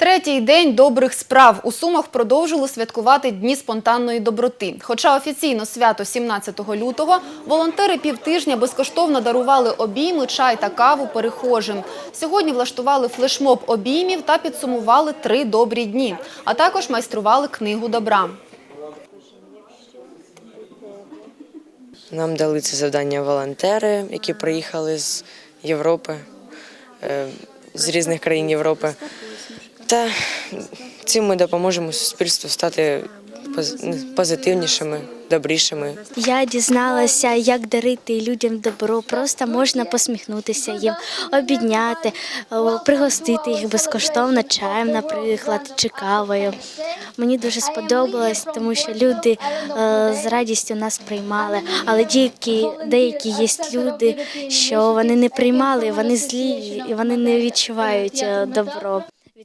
Третій день добрих справ у Сумах продовжили святкувати Дні спонтанної доброти. Хоча офіційно свято 17 лютого, волонтери півтижня безкоштовно дарували обійми, чай та каву перехожим. Сьогодні влаштували флешмоб обіймів та підсумували три добрі дні, а також майстрували книгу добра. Нам дали це завдання волонтери, які приїхали з Європи, е, з різних країн Європи. Та цим ми допоможемо суспільству стати поз- позитивнішими, добрішими. Я дізналася, як дарити людям добро. Просто можна посміхнутися їм, обідняти, пригостити їх безкоштовно чаєм, наприклад, чи кавою. Мені дуже сподобалось, тому що люди е, з радістю нас приймали. Але деякі, деякі є люди, що вони не приймали, вони злі і вони не відчувають е, добро.